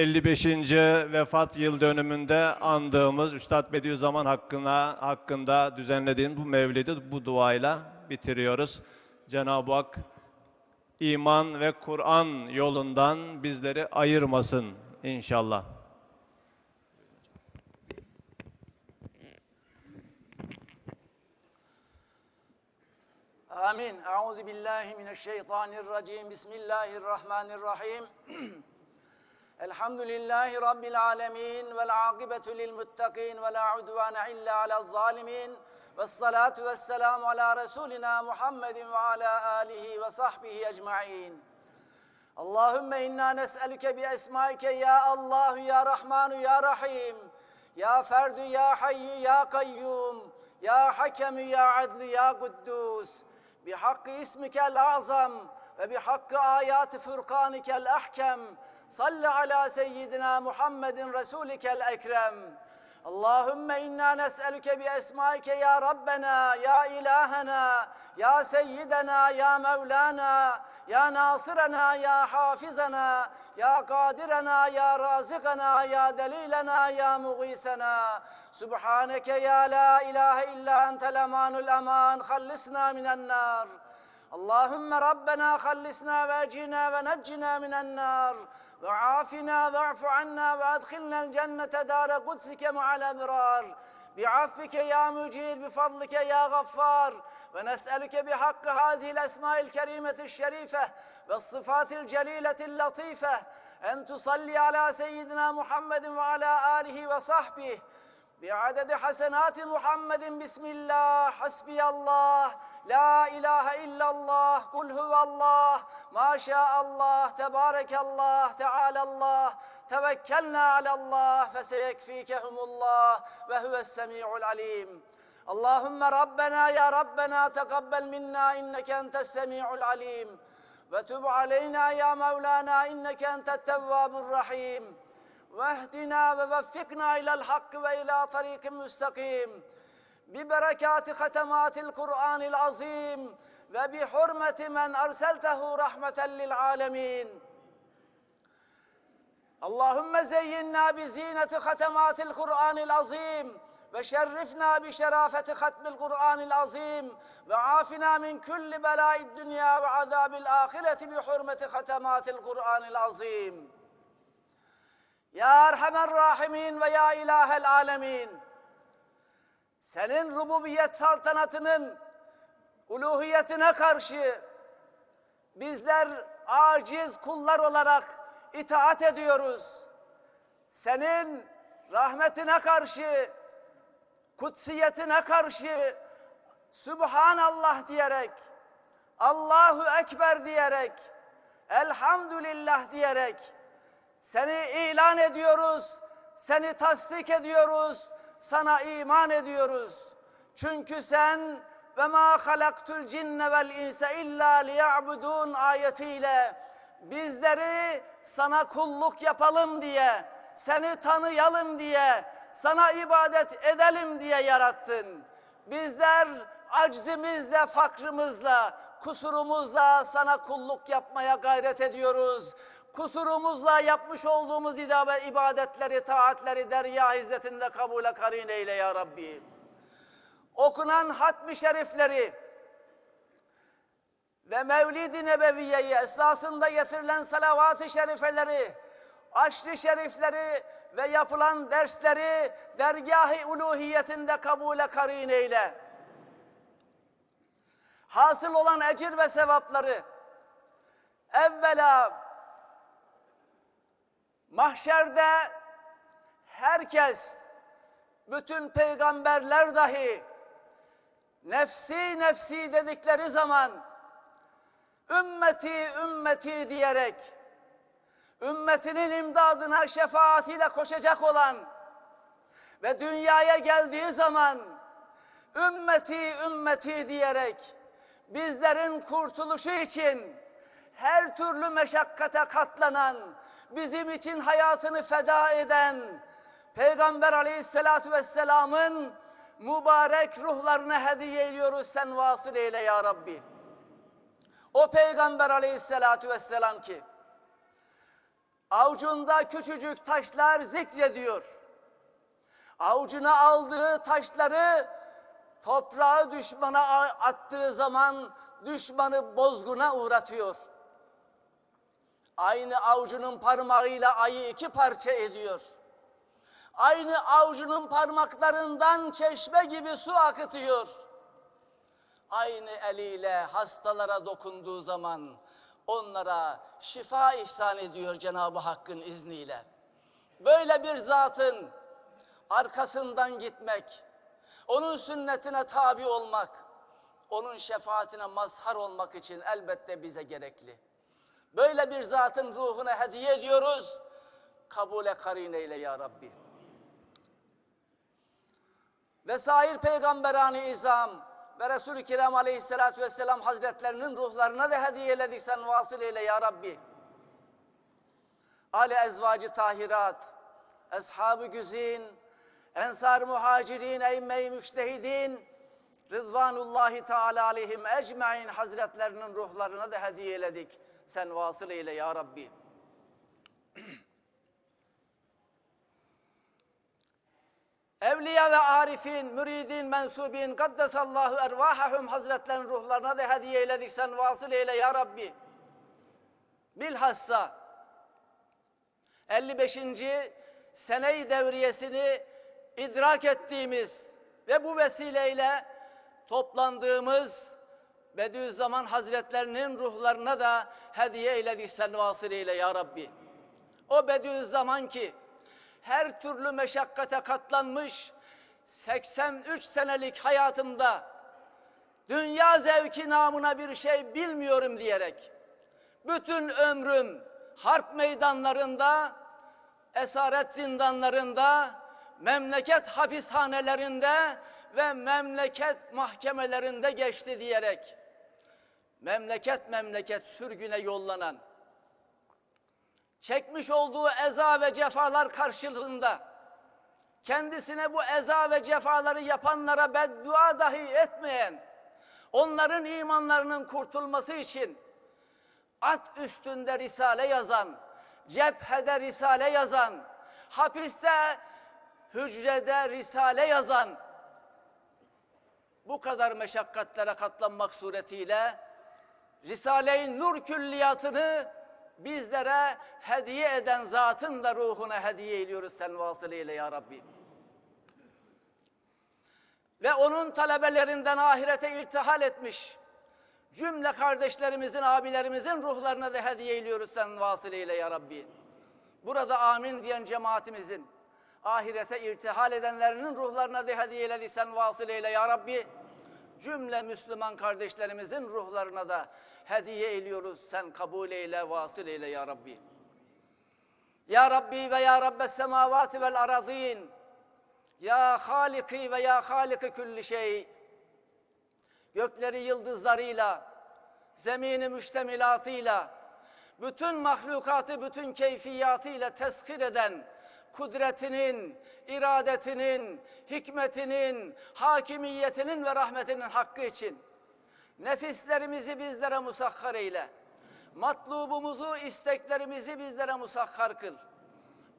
55. vefat yıl dönümünde andığımız Üstad Bediüzzaman hakkında, hakkında düzenlediğimiz bu mevlidi bu duayla bitiriyoruz. Cenab-ı Hak iman ve Kur'an yolundan bizleri ayırmasın inşallah. Amin. Euzu billahi mineşşeytanirracim. Bismillahirrahmanirrahim. الحمد لله رب العالمين والعاقبة للمتقين ولا عدوان إلا على الظالمين والصلاة والسلام على رسولنا محمد وعلى آله وصحبه أجمعين. اللهم إنا نسألك بأسمائك يا الله يا رحمن يا رحيم يا فرد يا حي يا قيوم يا حكم يا عدل يا قدوس. بحق اسمك الأعظم وبحق آيات فرقانك الأحكم صل على سيدنا محمد رسولك الأكرم. اللهم إنا نسألك بأسمائك يا ربنا يا إلهنا يا سيدنا يا مولانا يا ناصرنا يا حافظنا يا قادرنا يا رازقنا يا دليلنا يا مغيثنا. سبحانك يا لا إله إلا أنت الأمان الأمان خلصنا من النار. اللهم ربنا خلصنا واجنا ونجنا من النار وعافنا واعف عنا وادخلنا الجنة دار قدسك مع الأبرار. بعفك يا مجيد بفضلك يا غفار. ونسألك بحق هذه الأسماء الكريمة الشريفة والصفات الجليلة اللطيفة أن تصلي على سيدنا محمد وعلى آله وصحبه بعدد حسنات محمد بسم الله حسبي الله لا إله إلا الله قل هو الله ما شاء الله تبارك الله تعالى الله توكلنا على الله فسيكفيكهم الله وهو السميع العليم. اللهم ربنا يا ربنا تقبل منا إنك أنت السميع العليم. وتب علينا يا مولانا إنك أنت التواب الرحيم. واهدنا ووفقنا إلى الحق وإلى طريق مستقيم. ببركات ختمات القرآن العظيم وبحرمة من أرسلته رحمة للعالمين. اللهم زينا بزينة ختمات القرآن العظيم وشرفنا بشرافة ختم القرآن العظيم وعافنا من كل بلاء الدنيا وعذاب الآخرة بحرمة ختمات القرآن العظيم. Ya Erhamer Rahimin ve Ya İlahel Alemin. Senin rububiyet saltanatının uluhiyetine karşı bizler aciz kullar olarak itaat ediyoruz. Senin rahmetine karşı, kutsiyetine karşı Subhanallah diyerek, Allahu Ekber diyerek, Elhamdülillah diyerek, seni ilan ediyoruz, seni tasdik ediyoruz, sana iman ediyoruz. Çünkü sen ve ma halaktul cinne vel insa illa liya'budun ayetiyle bizleri sana kulluk yapalım diye, seni tanıyalım diye, sana ibadet edelim diye yarattın. Bizler aczimizle, fakrımızla, kusurumuzla sana kulluk yapmaya gayret ediyoruz kusurumuzla yapmış olduğumuz ibadetleri, taatleri derya izzetinde kabule karin eyle ya Rabbi. Okunan hatmi şerifleri ve Mevlid-i Nebeviye'yi esasında getirilen salavat-ı şerifeleri, aşrı şerifleri ve yapılan dersleri dergâh-ı uluhiyetinde kabule karin eyle. Hasıl olan ecir ve sevapları evvela Mahşerde herkes, bütün peygamberler dahi nefsi nefsi dedikleri zaman ümmeti ümmeti diyerek ümmetinin imdadına şefaatiyle koşacak olan ve dünyaya geldiği zaman ümmeti ümmeti diyerek bizlerin kurtuluşu için her türlü meşakkate katlanan bizim için hayatını feda eden Peygamber aleyhissalatu vesselamın mübarek ruhlarına hediye ediyoruz sen vasıl eyle ya Rabbi. O Peygamber aleyhissalatu vesselam ki Avucunda küçücük taşlar zikrediyor. Avucuna aldığı taşları toprağı düşmana attığı zaman düşmanı bozguna uğratıyor. Aynı avucunun parmağıyla ayı iki parça ediyor. Aynı avucunun parmaklarından çeşme gibi su akıtıyor. Aynı eliyle hastalara dokunduğu zaman onlara şifa ihsan ediyor Cenab-ı Hakk'ın izniyle. Böyle bir zatın arkasından gitmek, onun sünnetine tabi olmak, onun şefaatine mazhar olmak için elbette bize gerekli. Böyle bir zatın ruhuna hediye ediyoruz. Kabule karin eyle ya Rabbi. Ve sair peygamberani izam ve Resul-i Kiram aleyhissalatü vesselam hazretlerinin ruhlarına da hediye eyledik sen vasıl eyle ya Rabbi. Ali ezvacı tahirat, ashab-ı güzin, ensar muhacirin, eymme-i müştehidin, Rızvanullahi Teala aleyhim ecmain hazretlerinin ruhlarına da hediye eyledik. Sen vasıl eyle ya Rabbi. Evliya ve arifin, müridin, mensubin, kaddesallahu ervahahum hazretlerinin ruhlarına da hediye eyledik. Sen vasıl eyle ya Rabbi. Bilhassa 55. sene-i devriyesini idrak ettiğimiz ve bu vesileyle toplandığımız Bediüzzaman Hazretlerinin ruhlarına da hediye eyledik sen vasıl eyle ya Rabbi. O Bediüzzaman ki her türlü meşakkate katlanmış 83 senelik hayatımda dünya zevki namına bir şey bilmiyorum diyerek bütün ömrüm harp meydanlarında, esaret zindanlarında, memleket hapishanelerinde ve memleket mahkemelerinde geçti diyerek memleket memleket sürgüne yollanan çekmiş olduğu eza ve cefalar karşılığında kendisine bu eza ve cefaları yapanlara beddua dahi etmeyen onların imanlarının kurtulması için at üstünde risale yazan, cephede risale yazan, hapiste, hücrede risale yazan, bu kadar meşakkatlere katlanmak suretiyle Risale-i Nur külliyatını bizlere hediye eden zatın da ruhuna hediye ediyoruz sen vasılıyla ya Rabbi. Ve onun talebelerinden ahirete iltihal etmiş cümle kardeşlerimizin, abilerimizin ruhlarına da hediye ediyoruz sen vasılıyla ya Rabbi. Burada amin diyen cemaatimizin, ahirete irtihal edenlerinin ruhlarına da hediye eyledi sen vasılıyla ya Rabbi. Cümle Müslüman kardeşlerimizin ruhlarına da hediye ediyoruz sen kabul eyle, vasıl eyle ya Rabbi. Ya Rabbi ve ya Rabbes semavati vel arazin. Ya Haliki ve ya Haliki külli şey gökleri yıldızlarıyla, zemini müştemilatıyla, bütün mahlukatı bütün keyfiyatıyla teskir eden, kudretinin, iradetinin, hikmetinin, hakimiyetinin ve rahmetinin hakkı için nefislerimizi bizlere musakhar eyle. Matlubumuzu, isteklerimizi bizlere musakhar kıl.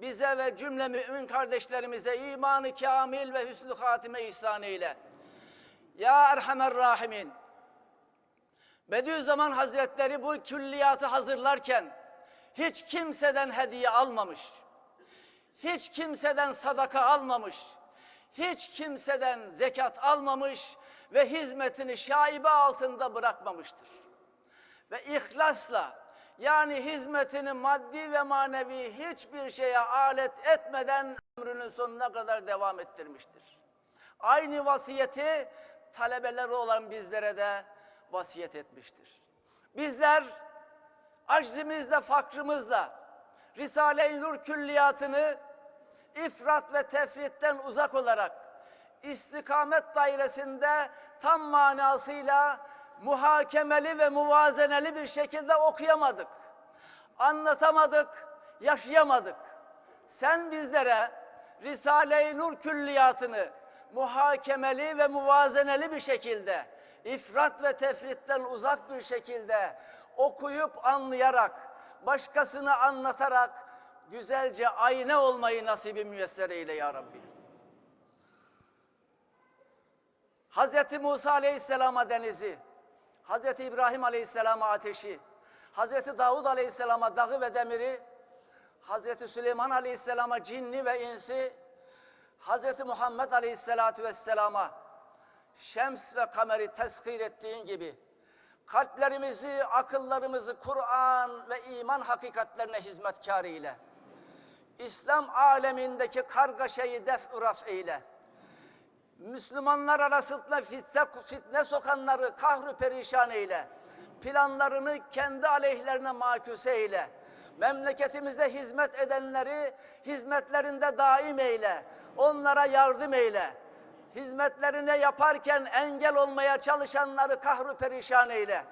Bize ve cümle mümin kardeşlerimize imanı kamil ve hüsnü hatime ihsan eyle. Ya Erhamer Rahimin. Bediüzzaman Hazretleri bu külliyatı hazırlarken hiç kimseden hediye almamış. Hiç kimseden sadaka almamış. Hiç kimseden zekat almamış ve hizmetini şaibe altında bırakmamıştır. Ve ihlasla yani hizmetini maddi ve manevi hiçbir şeye alet etmeden ömrünün sonuna kadar devam ettirmiştir. Aynı vasiyeti talebeleri olan bizlere de vasiyet etmiştir. Bizler aczimizle, fakrımızla Risale-i Nur külliyatını ifrat ve tefritten uzak olarak istikamet dairesinde tam manasıyla muhakemeli ve muvazeneli bir şekilde okuyamadık. Anlatamadık, yaşayamadık. Sen bizlere Risale-i Nur külliyatını muhakemeli ve muvazeneli bir şekilde, ifrat ve tefritten uzak bir şekilde okuyup anlayarak, başkasına anlatarak, güzelce ayna olmayı nasibi müyesser eyle ya Rabbi. Hazreti Musa Aleyhisselam'a denizi, Hazreti İbrahim Aleyhisselam'a ateşi, Hazreti Davud Aleyhisselam'a dağı ve demiri, Hazreti Süleyman Aleyhisselam'a cinni ve insi, Hazreti Muhammed Aleyhisselatü Vesselam'a şems ve kameri teshir ettiğin gibi kalplerimizi, akıllarımızı Kur'an ve iman hakikatlerine hizmetkar eyle. İslam alemindeki kargaşayı def raf eyle. Müslümanlar arasında fitne, fitne sokanları kahru perişan eyle. Planlarını kendi aleyhlerine makuse eyle. Memleketimize hizmet edenleri hizmetlerinde daim eyle. Onlara yardım eyle. Hizmetlerine yaparken engel olmaya çalışanları kahru perişan eyle.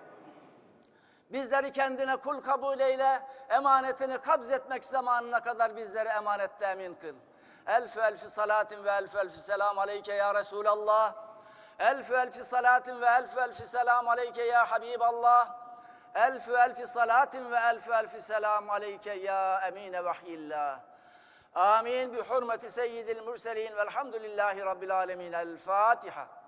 Bizleri kendine kul kabul eyle, emanetini kabz etmek zamanına kadar bizleri emanette emin kıl. Elfü elfi salatin ve elfü elfi selam aleyke ya Resulallah. Elfü elfi salatin ve elfü elfi selam aleyke ya Habiballah. Elfü elfi salatin ve elfü elfi selam aleyke ya emine vahyillah. آمين بحرمة سيد المرسلين والحمد لله رب العالمين. الفاتحة.